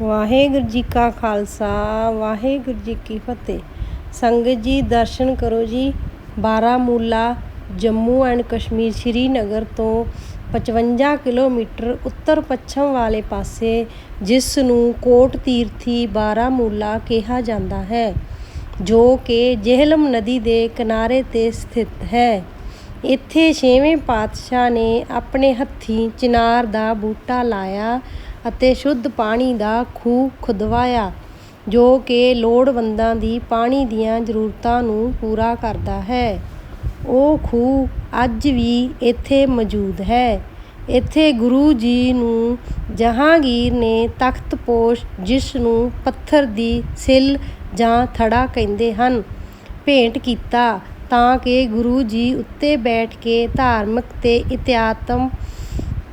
ਵਾਹਿਗੁਰੂ ਜੀ ਕਾ ਖਾਲਸਾ, ਵਾਹਿਗੁਰੂ ਜੀ ਕੀ ਫਤਿਹ। ਸੰਗਤ ਜੀ, ਦਰਸ਼ਨ ਕਰੋ ਜੀ। ਬਾਰਾਮੂਲਾ, ਜੰਮੂ ਐਂਡ ਕਸ਼ਮੀਰ ਸ਼੍ਰੀਨਗਰ ਤੋਂ 55 ਕਿਲੋਮੀਟਰ ਉੱਤਰ ਪੱਛਮ ਵਾਲੇ ਪਾਸੇ, ਜਿਸ ਨੂੰ ਕੋਟ ਤੀਰਥੀ ਬਾਰਾਮੂਲਾ ਕਿਹਾ ਜਾਂਦਾ ਹੈ, ਜੋ ਕਿ ਜਿਹਲਮ ਨਦੀ ਦੇ ਕਿਨਾਰੇ ਤੇ ਸਥਿਤ ਹੈ। ਇੱਥੇ ਛੇਵੇਂ ਪਾਤਸ਼ਾਹ ਨੇ ਆਪਣੇ ਹੱਥੀਂ ਚਿਨਾਰ ਦਾ ਬੂਟਾ ਲਾਇਆ ਅਤੇ ਸ਼ੁੱਧ ਪਾਣੀ ਦਾ ਖੂਹ ਖੁਦਵਾਇਆ, ਜੋ ਕਿ ਲੋੜਵੰਦਾਂ ਦੀ ਪਾਣੀ ਦੀਆਂ ਜ਼ਰੂਰਤਾਂ ਨੂੰ ਪੂਰਾ ਕਰਦਾ ਹੈ। ਉਹ ਖੂਹ ਅੱਜ ਵੀ ਇੱਥੇ ਮੌਜੂਦ ਹੈ। ਇੱਥੇ ਗੁਰੂ ਜੀ ਨੂੰ ਜਹਾਂਗੀਰ ਨੇ ਤਖਤਪੋਸ਼ ਜਿਸ ਨੂੰ ਪੱਥਰ ਦੀ ਸਿਲ ਜਾਂ ਥੜਾ ਕਹਿੰਦੇ ਹਨ, ਭੇਂਟ ਕੀਤਾ ਤਾਂ ਕਿ ਗੁਰੂ ਜੀ ਉੱਤੇ ਬੈਠ ਕੇ ਧਾਰਮਿਕ ਤੇ ਇਤਿਹਾਤਮ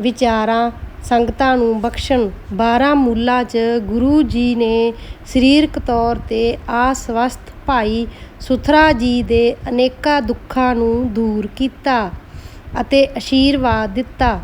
ਵਿਚਾਰਾਂ ਸੰਗਤਾਂ ਨੂੰ ਬਖਸ਼ਣ। ਬਾਰਾਮੂਲਾ 'ਚ ਗੁਰੂ ਜੀ ਨੇ ਸਰੀਰਕ ਤੌਰ ਤੇ ਆਸਵਸਥ ਭਾਈ ਸੁਥਰਾ ਜੀ ਦੇ ਅਨੇਕਾਂ ਦੁੱਖਾਂ ਨੂੰ ਦੂਰ ਕੀਤਾ ਅਤੇ ਅਸ਼ੀਰਵਾਦ ਦਿੱਤਾ।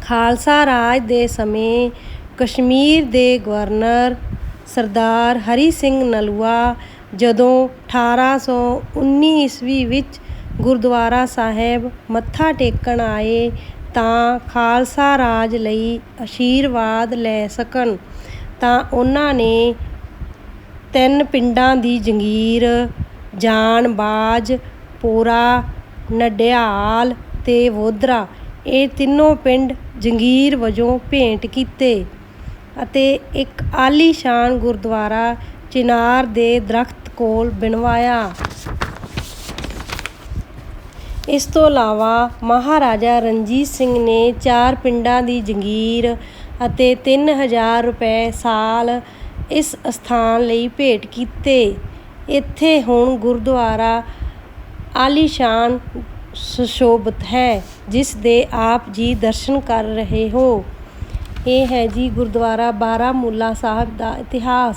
ਖਾਲਸਾ ਰਾਜ ਦੇ ਸਮੇਂ ਕਸ਼ਮੀਰ ਦੇ ਗਵਰਨਰ ਸਰਦਾਰ ਹਰੀ ਸਿੰਘ ਨਲੂਆ ਜਦੋਂ 1819 ਈਸਵੀ ਵਿੱਚ ਗੁਰਦੁਆਰਾ ਸਾਹਿਬ ਮੱਥਾ ਟੇਕਣ ਆਏ ਤਾਂ ਖਾਲਸਾ ਰਾਜ ਲਈ ਅਸ਼ੀਰਵਾਦ ਲੈ ਸਕਣ। ਤਾਂ ਉਹਨਾਂ ਨੇ ਤਿੰਨ ਪਿੰਡਾਂ ਦੀ ਜੰਗੀਰ ਜਾਨਬਾਜ ਪੋਰਾ, ਨਡਿਆਲ ਤੇ ਵੋਧਰਾ ਇਹ ਤਿੰਨੋਂ ਪਿੰਡ ਜੰਗੀਰ ਵਜੋਂ ਭੇਂਟ ਕੀਤੇ ਅਤੇ ਇੱਕ ਆਲੀਸ਼ਾਨ ਗੁਰਦੁਆਰਾ ਚਿਨਾਰ ਦੇ ਦਰਖਤ ਕੋਲ ਬਣਵਾਇਆ। ਇਸ ਤੋਂ ਇਲਾਵਾ ਮਹਾਰਾਜਾ ਰਣਜੀਤ ਸਿੰਘ ਨੇ ਚਾਰ ਪਿੰਡਾਂ ਦੀ ਜੰਗੀਰ ਅਤੇ 3000 ਰੁਪਏ ਸਾਲ ਇਸ ਅਸਥਾਨ ਲਈ ਭੇਟ ਕੀਤੇ। ਇੱਥੇ ਹੁਣ ਗੁਰਦੁਆਰਾ ਆਲੀਸ਼ਾਨ ਸੁਸ਼ੋਭਿਤ ਹੈ, ਜਿਸ ਦੇ ਆਪ ਜੀ ਦਰਸ਼ਨ ਕਰ ਰਹੇ ਹੋ। ਇਹ ਹੈ ਜੀ ਗੁਰਦੁਆਰਾ ਬਾਰਾਮੂਲਾ ਸਾਹਿਬ ਦਾ ਇਤਿਹਾਸ।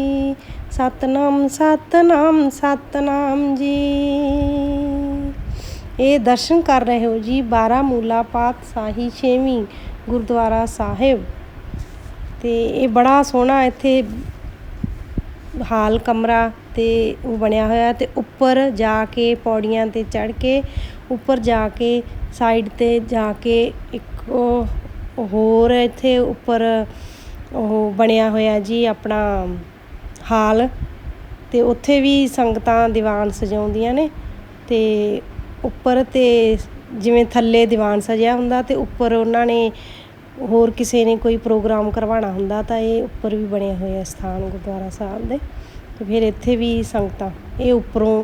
ਸਤਨਾਮ ਸਤਨਾਮ ਸਤਨਾਮ ਜੀ। ਇਹ ਦਰਸ਼ਨ ਕਰ ਰਹੇ ਹੋ ਜੀ ਬਾਰਾਮੂਲਾ ਪਾਤਸ਼ਾਹੀ ਛੇਵੀਂ ਗੁਰਦੁਆਰਾ ਸਾਹਿਬ। ਤੇ ਇਹ ਬੜਾ ਸੋਹਣਾ ਇੱਥੇ ਹਾਲ ਕਮਰਾ ਤੇ ਉਹ ਬਣਿਆ ਹੋਇਆ ਤੇ ਉੱਪਰ ਜਾ ਕੇ ਪੌੜੀਆਂ ਤੇ ਚੜ ਕੇ, ਉੱਪਰ ਜਾ ਕੇ ਸਾਈਡ ਤੇ ਜਾ ਕੇ ਇੱਕ ਹੋਰ ਇੱਥੇ ਉੱਪਰ ਉਹ ਬਣਿਆ ਹੋਇਆ ਜੀ ਆਪਣਾ ਹਾਲ ਅਤੇ ਉੱਥੇ ਵੀ ਸੰਗਤਾਂ ਦੀਵਾਨ ਸਜਾਉਂਦੀਆਂ ਨੇ ਅਤੇ ਉੱਪਰ ਅਤੇ ਜਿਵੇਂ ਥੱਲੇ ਦੀਵਾਨ ਸਜਿਆ ਹੁੰਦਾ ਅਤੇ ਉੱਪਰ ਉਹਨਾਂ ਨੇ ਹੋਰ ਕਿਸੇ ਨੇ ਕੋਈ ਪ੍ਰੋਗਰਾਮ ਕਰਵਾਉਣਾ ਹੁੰਦਾ ਤਾਂ ਇਹ ਉੱਪਰ ਵੀ ਬਣਿਆ ਹੋਇਆ ਸਥਾਨ ਗੁਰਦੁਆਰਾ ਸਾਹਿਬ ਦੇ। ਤੇ ਫਿਰ ਇੱਥੇ ਵੀ ਸੰਗਤਾਂ, ਇਹ ਉੱਪਰੋਂ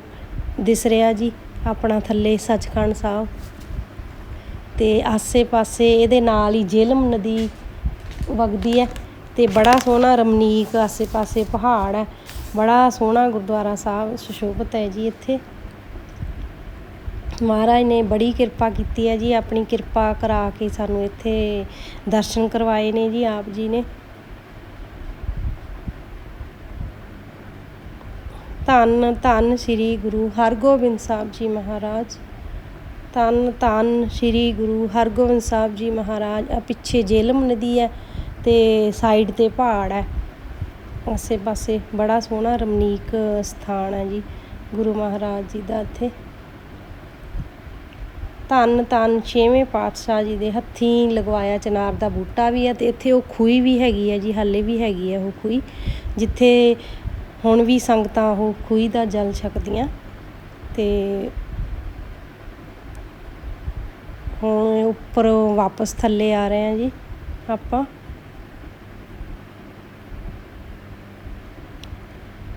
ਦਿਸ ਰਿਹਾ ਜੀ ਆਪਣਾ ਥੱਲੇ ਸੱਚਖੰਡ ਸਾਹਿਬ ਅਤੇ ਆਸੇ-ਪਾਸੇ ਇਹਦੇ ਨਾਲ ਹੀ ਜੇਲਮ ਨਦੀ ਵਗਦੀ ਹੈ। ਤੇ ਬੜਾ ਸੋਹਣਾ ਰਮਨੀਕ ਆਸੇ-ਪਾਸੇ ਪਹਾੜ ਹੈ। ਬੜਾ ਸੋਹਣਾ ਗੁਰਦੁਆਰਾ ਸਾਹਿਬ, ਸੁਸ਼ੋਭਿਤ ਹੈ ਜੀ ਇੱਥੇ। ਮਹਾਰਾਜ ਨੇ ਬੜੀ ਕਿਰਪਾ ਕੀਤੀ ਹੈ ਜੀ, ਆਪਣੀ ਕਿਰਪਾ ਕਰਾ ਕੇ ਸਾਨੂੰ ਇੱਥੇ ਦਰਸ਼ਨ ਕਰਵਾਏ ਨੇ ਜੀ ਆਪ ਜੀ ਨੇ। ਧੰਨ ਧੰਨ ਸ੍ਰੀ ਗੁਰੂ ਹਰਗੋਬਿੰਦ ਸਾਹਿਬ ਜੀ ਮਹਾਰਾਜ। ਧੰਨ ਧੰਨ ਸ੍ਰੀ ਗੁਰੂ ਹਰਗੋਬਿੰਦ ਸਾਹਿਬ ਜੀ ਮਹਾਰਾਜ ਆ ਪਿੱਛੇ ਜੇਲਮ ਨਦੀ ਹੈ। ਤੇ ਸਾਈਡ ਤੇ ਪਹਾੜ ਹੈ। ਆਸੇ ਪਾਸੇ ਬੜਾ ਸੋਹਣਾ ਰਮਨੀਕ ਸਥਾਨ ਹੈ ਜੀ, ਗੁਰੂ ਮਹਾਰਾਜ ਜੀ ਦਾ ਇੱਥੇ। ਧੰਨ ਧੰਨ ਛੇਵੇਂ ਪਾਤਸ਼ਾਹ ਜੀ ਦੇ ਹੱਥੀਂ ਲਗਵਾਇਆ ਚਨਾਰ ਦਾ ਬੂਟਾ ਵੀ ਹੈ ਤੇ ਇੱਥੇ ਉਹ ਖੂਹੀ ਵੀ ਹੈਗੀ ਹੈ ਜੀ, ਹਾਲੇ ਵੀ ਹੈਗੀ ਹੈ ਉਹ ਖੂਹੀ, ਜਿੱਥੇ ਹੁਣ ਵੀ ਸੰਗਤਾਂ ਉਹ ਖੂਹੀ ਦਾ ਜਲ ਛਕਦੀਆਂ ਤੇ ਹੁਣ ਉੱਪਰ ਵਾਪਸ ਥੱਲੇ ਆ ਰਹੇ ਆ ਜੀ ਆਪਾਂ।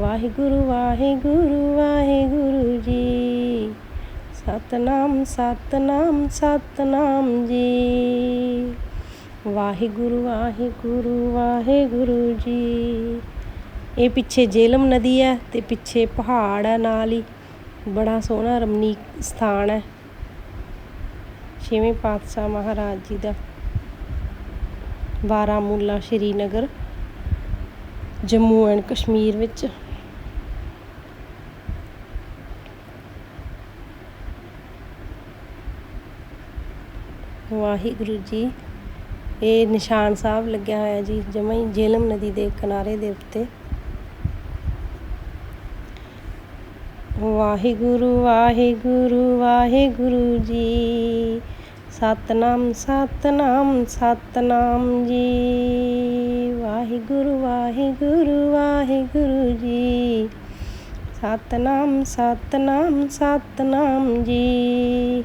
ਵਾਹਿਗੁਰੂ ਵਾਹਿਗੁਰੂ ਵਾਹਿਗੁਰੂ ਜੀ। ਸਤਨਾਮ ਸਤਨਾਮ ਸਤਨਾਮ ਜੀ। ਵਾਹਿਗੁਰੂ ਵਾਹਿਗੁਰੂ ਵਾਹਿਗੁਰੂ ਜੀ। ਇਹ ਪਿੱਛੇ ਜੇਲਮ ਨਦੀ ਹੈ ਤੇ ਪਿੱਛੇ ਪਹਾੜ ਹੈ ਨਾਲ ਹੀ। ਬੜਾ ਸੋਹਣਾ ਰਮਣੀਕ ਸਥਾਨ ਹੈ। ਛੇਵੇਂ ਪਾਤਸ਼ਾਹ ਮਹਾਰਾਜ ਜੀ ਦਾ। ਬਾਰਾਮੂਲਾ ਸ਼੍ਰੀਨਗਰ, ਜੰਮੂ ਐਂਡ ਕਸ਼ਮੀਰ ਵਿੱਚ। ਵਾਹਿਗੁਰੂ ਜੀ। ਇਹ ਨਿਸ਼ਾਨ ਸਾਹਿਬ ਲੱਗਿਆ ਹੋਇਆ ਜੀ ਜਮਾ ਹੀ ਜੇਲਮ ਨਦੀ ਦੇ ਕਿਨਾਰੇ ਦੇ ਉੱਤੇ। ਵਾਹਿਗੁਰੂ ਵਾਹਿਗੁਰੂ ਵਾਹਿਗੁਰੂ ਜੀ। ਸਤਨਾਮ ਸਤਨਾਮ ਸਤਨਾਮ ਜੀ। ਵਾਹਿਗੁਰੂ ਵਾਹਿਗੁਰੂ ਵਾਹਿਗੁਰੂ ਜੀ। ਸਤਨਾਮ ਸਤਨਾਮ ਸਤਨਾਮ ਜੀ।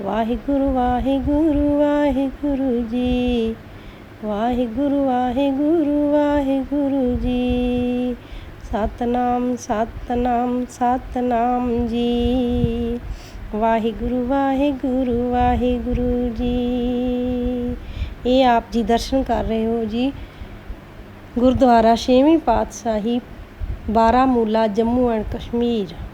ਵਾਹਿਗੁਰੂ ਵਾਹਿਗੁਰੂ ਵਾਹਿਗੁਰੂ ਜੀ। ਵਾਹਿਗੁਰੂ ਵਾਹਿਗੁਰੂ ਵਾਹਿਗੁਰੂ ਜੀ। ਸਤਨਾਮ ਸਤਨਾਮ ਸਤਨਾਮ ਜੀ। ਵਾਹਿਗੁਰੂ ਵਾਹਿਗੁਰੂ ਵਾਹਿਗੁਰੂ ਜੀ। ਇਹ ਆਪ ਜੀ ਦਰਸ਼ਨ ਕਰ ਰਹੇ ਹੋ ਜੀ। ਗੁਰਦੁਆਰਾ ਛੇਵੀਂ ਪਾਤਸ਼ਾਹੀ, ਬਾਰਾਮੂਲਾ, ਜੰਮੂ ਐਂਡ ਕਸ਼ਮੀਰ।